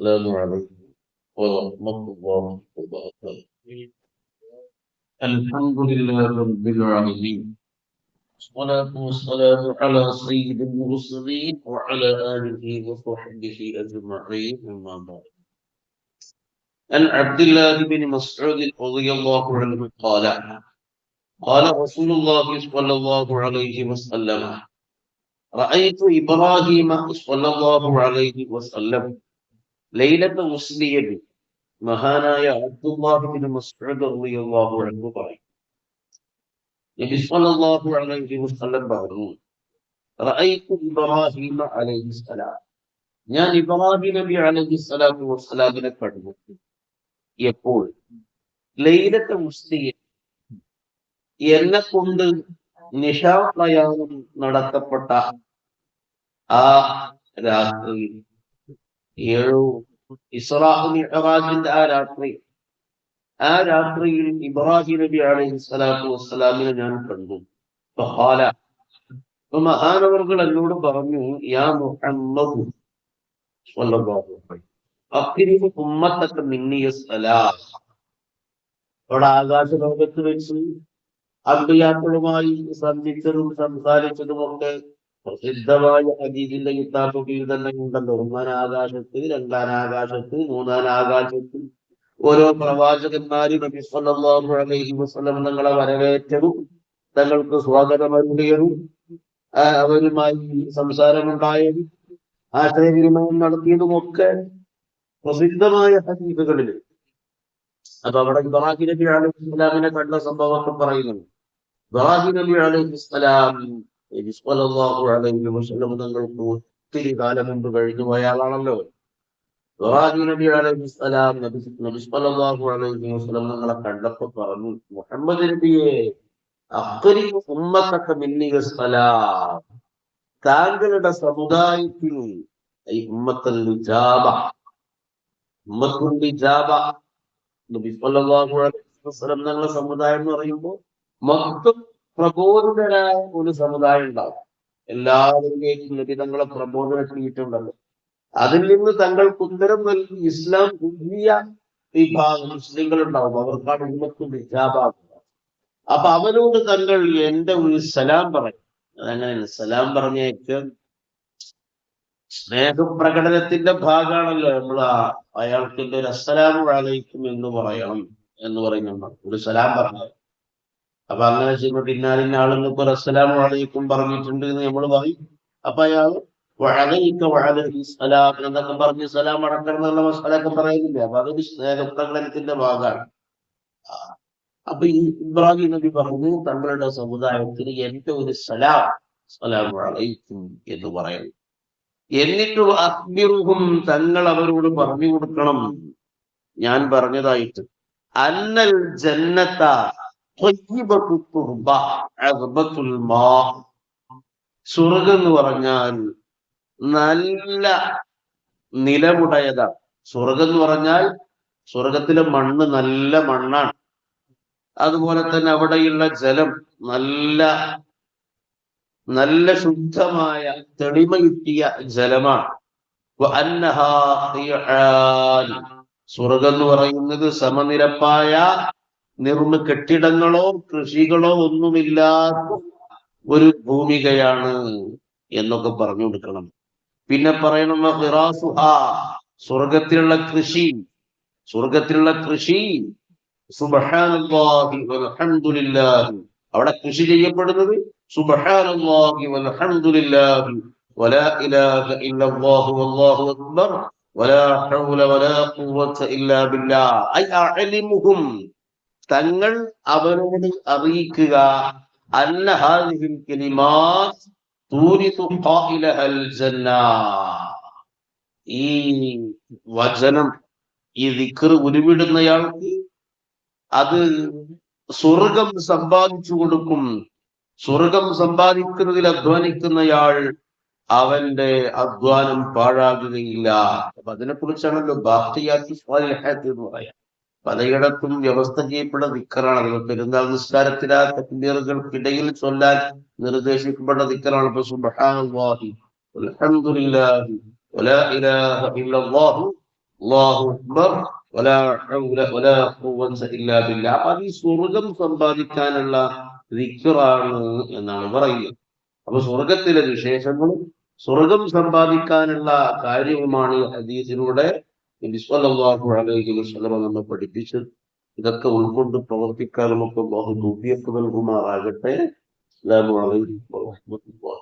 السلام عليكم ورحمة الله وبركاته. الحمد لله رب العالمين. والصلاة والسلام على سيد المرسلين وعلى آله وصحبه أجمعين أما بعد. عن عبد الله بن مسعود رضي الله عنه قال قال رسول الله صلى الله عليه وسلم رأيت إبراهيم صلى الله عليه وسلم ലൈലത്ത് മുസ്ലിയബി മഹാനായ അബ്ദുല്ലാഹിബിൻ മസ്ഊദ് അൻഹു ഇബ്രാഹിമ ഞാൻ ഇബ്രാഹിം നബി അലൈഹി സ്വലാത്തു വസ്സലാമിനെ കണ്ടു എപ്പോൾ? ലൈലത്തെ മുസ്ലിയ എന്നെ കൊണ്ട് നിശാ പ്രയാണം നടത്തപ്പെട്ട ആ രാത്രിയിൽ. ഏഴു ഇസ്രാഹ് മിഅ്റാജിന്റെ ആ രാത്രി. ആ രാത്രിയിൽ ഇബ്രാഹിം നബി അലൈഹി സ്വലാത്തു വസ്സലാമിനെ ഞാൻ കണ്ടു. അപ്പൊ മഹാനവർകൾ എന്നോട് പറഞ്ഞു യാ മുഹമ്മദ് സ്വല്ലല്ലാഹു അലൈഹി അക്രിമു ഉമ്മത്തക മിന്നിയ അവിടെ ആകാശ ലോകത്ത് വെച്ച് അബ്ദുയാക്കളുമായി സന്ധിച്ചതും സംസാരിച്ചതുമൊക്കെ പ്രസിദ്ധമായ ഹദീസിന്റെ കിതാബുകളിൽ തന്നെ ഉണ്ടല്ലോ. ഒന്നാം രണ്ടാനാകാശത്ത് രണ്ടാം ആകാശത്ത് മൂന്നാം ആകാശത്ത്. ഓരോ പ്രവാചകന്മാരും നബി സല്ലല്ലാഹു അലൈഹി വസല്ലം തങ്ങളെ തങ്ങൾക്ക് സ്വാഗതം അരുളിയതും അവരുമായി സംസാരമുണ്ടായതും ആശയവിനിമയം നടത്തിയതും ഒക്കെ പ്രസിദ്ധമായ ഹദീസുകളിൽ അപ്പൊ അവിടെ ഇബ്രാഹിം നബി അലൈഹി ഇസ്ലാമിനെ കണ്ട സംഭവമൊക്കെ പറയുന്നുണ്ട് ഇബ്രാഹിം നബി അലൈഹി ഇസ്ലാം തങ്ങൾക്ക് ഒത്തിരി കാലം മുമ്പ് കഴിഞ്ഞു പോയ ആളാണല്ലോ നബി തങ്ങളെ കണ്ടപ്പോ പറഞ്ഞു മുഹമ്മദ് നബിയെ താങ്കളുടെ സമുദായത്തിൽ നബി തങ്ങളുടെ സമുദായം എന്ന് പറയുമ്പോ മൊത്തം ഒരു സമുദായം ഉണ്ടാവും എല്ലാവരിലേക്കും നബി തങ്ങളെ പ്രബോധനം ചെയ്തിട്ടുണ്ടല്ലോ. അതിൽ നിന്ന് തങ്ങൾക്ക് ഉത്തരം നൽകി ഇസ്ലാം പുതിയ വിഭാഗം മുസ്ലിങ്ങൾ ഉണ്ടാവും അവർക്കാണ് ഉമ്മത്തും ഹിജാബാകുന്നത് അപ്പൊ അവരോട് തങ്ങൾ എന്റെ ഒരു സലാം പറയും. അതങ്ങനെയാണ്? സലാം പറഞ്ഞേക്ക് സ്നേഹപ്രകടനത്തിന്റെ ഭാഗമാണല്ലോ. നമ്മൾ അയാൾക്ക് ഒരു അസ്സലാമു അലൈക്കും എന്ന് പറയണം എന്ന് പറയുന്നുണ്ട്. ഒരു സലാം പറഞ്ഞത് അപ്പൊ അങ്ങനെ ചെയ്യുമ്പോൾ പിന്നാലിന്റെ ആളുകൾ ഇപ്പൊ അസ്സലാം അലൈക്കും പറഞ്ഞിട്ടുണ്ട് എന്ന് നമ്മൾ പറയും. അപ്പൊ അയാൾ വഴകയിക്ക വഴകി എന്നൊക്കെ പറഞ്ഞ് സലാം അടക്കണം എന്നുള്ള മസാലൊക്കെ പറയുന്നില്ല? അപ്പൊ അതൊരു സ്നേഹപ്രകടനത്തിന്റെ ഭാഗമാണ്. അപ്പൊ ഈ ഇബ്രാഹിം നബി പറഞ്ഞു തങ്ങളുടെ സമുദായത്തിന് എന്റെ ഒരു സലാം സലാം അലൈക്കും എന്ന് പറയുന്നു എന്നിട്ട് അക്ബിറുഹും തങ്ങൾ അവരോട് പറഞ്ഞു കൊടുക്കണം ഞാൻ പറഞ്ഞതായിട്ട് അന്നൽ ജന്നത്ത സ്വർഗം എന്ന് പറഞ്ഞാൽ നല്ല നിലമുടയതാണ്. സ്വർഗം എന്ന് പറഞ്ഞാൽ സ്വർഗത്തിലെ മണ്ണ് നല്ല മണ്ണാണ്. അതുപോലെ തന്നെ അവിടെയുള്ള ജലം നല്ല നല്ല ശുദ്ധമായ തെളിമ കിട്ടിയ ജലമാണ്. സ്വർഗം എന്ന് പറയുന്നത് സമനിരപ്പായ നിർമ്മ കെട്ടിടങ്ങളോ കൃഷികളോ ഒന്നുമില്ലാത്ത ഒരു ഭൂമികയാണ് എന്നൊക്കെ പറഞ്ഞു കൊടുക്കണം. പിന്നെ പറയണം സ്വർഗത്തിലുള്ള കൃഷി സ്വർഗത്തിലുള്ള കൃഷി അവിടെ കൃഷി ചെയ്യപ്പെടുന്നത് സുബ്ഹാനല്ലാഹി തങ്ങൾ അവരോട് അറിയിക്കുക. ഈ വചനം ഈ ദിക്കർ ഉരുവിടുന്നയാൾക്ക് അത് സ്വർഗം സമ്പാദിച്ചു കൊടുക്കും. സ്വർഗം സമ്പാദിക്കുന്നതിൽ അധ്വാനിക്കുന്നയാൾ അവന്റെ അധ്വാനം പാഴാകുകയില്ല. അപ്പൊ അതിനെ കുറിച്ചാണല്ലോ ബാക്കിയാക്കി എന്ന് പറയാം. പലയിടത്തും വ്യവസ്ഥ ചെയ്യപ്പെട്ട ദിക്കറാണ്. അത് പെരുന്നാൾ നിസ്കാരത്തിലാ തക്ബീറുകൾക്കിടയിൽ ചൊല്ലാൻ നിർദ്ദേശിക്കപ്പെട്ട ദിക്കറാണ്. ഇപ്പൊ അൽഹംദുലില്ലാഹി അത് സ്വർഗം സമ്പാദിക്കാനുള്ള ദിക്കറാണ് എന്നാണ് പറയുന്നത്. അപ്പൊ സ്വർഗത്തിലെ വിശേഷങ്ങളും സ്വർഗം സമ്പാദിക്കാനുള്ള കാര്യവുമാണ് ഹദീസിലൂടെ വസല്ലം നമ്മെ പഠിപ്പിച്ചത് ഇതൊക്കെ ഉൾക്കൊണ്ട് പ്രവർത്തിക്കാനും ഒക്കെ അല്ലാഹു തൗഫീഖ് നൽകുമാറാകട്ടെ വറഹ്മത്തുള്ളാഹി